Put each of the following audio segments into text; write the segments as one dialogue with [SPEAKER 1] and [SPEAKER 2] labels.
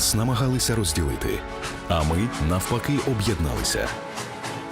[SPEAKER 1] Нас намагалися розділити, а ми навпаки об'єдналися.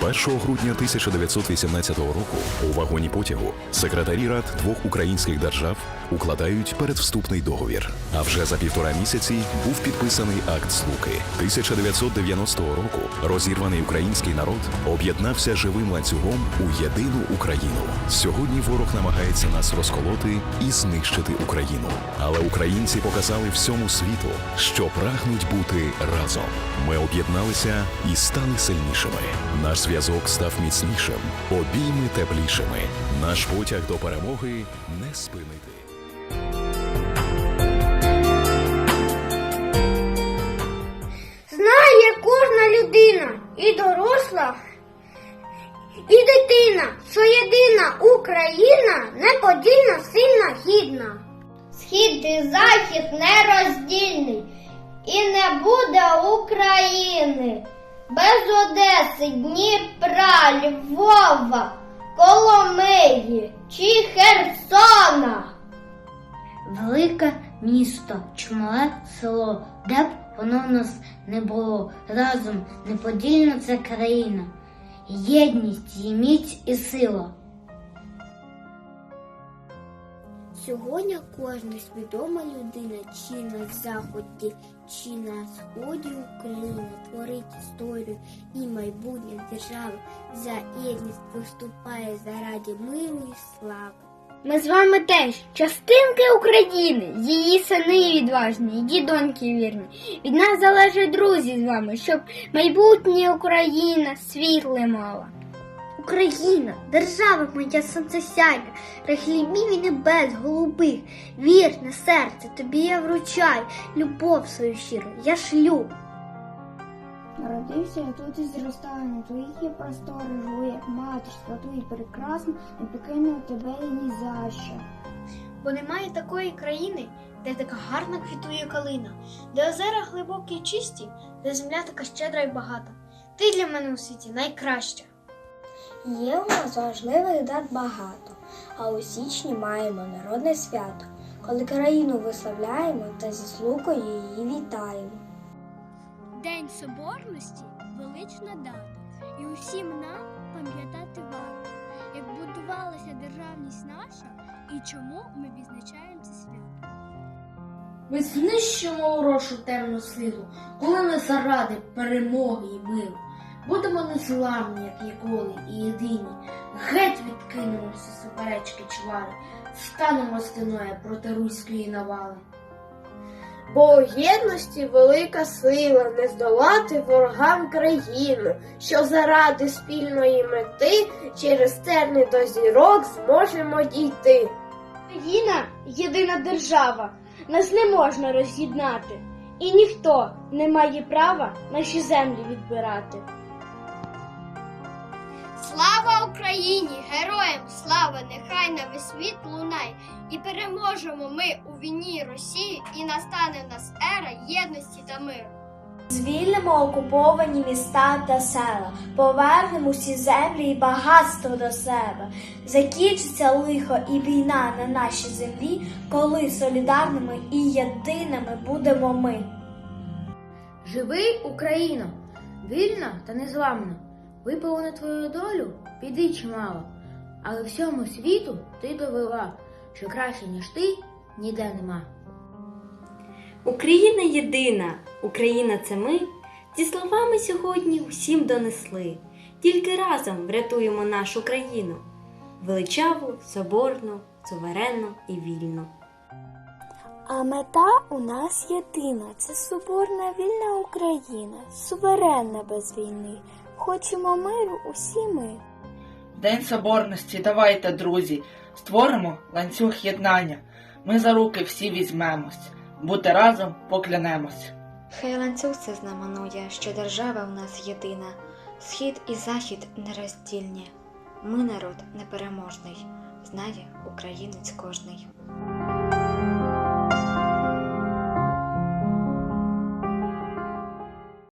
[SPEAKER 1] 1 грудня 1918 року у вагоні потягу секретарі рад двох українських держав укладають передвступний договір. А вже за півтора місяці був підписаний акт Слуки. 1990 року розірваний український народ об'єднався живим ланцюгом у єдину Україну. Сьогодні ворог намагається нас розколоти і знищити Україну. Але українці показали всьому світу, що прагнуть бути разом. Ми об'єдналися і стали сильнішими. Наш зв'язок став міцнішим, обійми теплішими. Наш потяг до перемоги не спинити.
[SPEAKER 2] Дитина, що єдина Україна неподільна, сильна, гідна. Схід і захід нероздільний, і не буде України. Без Одеси, Дніпра, Львова, Коломиї чи Херсона.
[SPEAKER 3] Велике місто, чмале село, де б воно в нас не було. Разом неподільна це країна. Єдність, її міць і сила.
[SPEAKER 2] Сьогодні кожна свідома людина, чи на заході, чи на сході України творить історію і майбутнє держави за єдність виступає заради миру і слави. Ми з вами теж частинки України, її сини відважні, її доньки вірні. Від нас залежать друзі з вами, щоб майбутнє Україна світле мала. Україна, держава моя сонцесяйна, рахлімів і небес голубих, вірне серце, тобі я вручаю, любов свою щиру, я шлю.
[SPEAKER 4] Народився я тут і зростаю, на твоїх є простори, живу, як матір, святу і прекрасну, не покину тебе і ні за що.
[SPEAKER 5] Бо немає такої країни, де така гарна квітує калина, де озера глибокі й чисті, де земля така щедра й багата. Ти для мене у світі найкраща.
[SPEAKER 6] Є у нас важливих дат багато, а у січні маємо народне свято, коли країну висловляємо та зі слукою її вітаємо.
[SPEAKER 7] День Соборності велична дата, і усім нам пам'ятати варто, як будувалася державність наша і чому ми відзначаємо це свято.
[SPEAKER 3] Ми знищимо урошу темну силу, коли ми заради перемоги і миру. Будемо незламні, як ніколи, і єдині. Геть відкинемо всі суперечки чвари, станемо стіною проти руської навали.
[SPEAKER 5] Бо у єдності велика сила не здолати ворогам країну, що заради спільної мети через терни до зірок зможемо дійти.
[SPEAKER 2] Україна єдина держава, нас не можна роз'єднати, і ніхто не має права наші землі відбирати.
[SPEAKER 7] Слава Україні! Нехай на весь світ лунає, і переможемо ми у війні Росії, і настане в нас ера єдності та миру.
[SPEAKER 6] Звільнимо окуповані міста та села, повернемо всі землі і багатство до себе. Закінчиться лихо і війна на нашій землі, коли солідарними і єдиними будемо ми.
[SPEAKER 3] Живий Україна, вільна та незламна. Випало на твою долю, піди чимало, але всьому світу ти довела, що краще, ніж ти, ніде нема.
[SPEAKER 8] Україна єдина, Україна це ми. Ці слова ми сьогодні усім донесли. Тільки разом врятуємо нашу країну величаву, соборну, суверенну і вільну.
[SPEAKER 6] А мета у нас єдина це соборна вільна Україна, суверенна без війни. Хочемо миру усі ми.
[SPEAKER 9] День Соборності, давайте, друзі, створимо ланцюг єднання. Ми за руки всі візьмемось, бути разом поклянемось.
[SPEAKER 10] Хай ланцюг це знаменує, що держава в нас єдина, схід і захід нероздільні. Ми народ непереможний, знає українець кожний.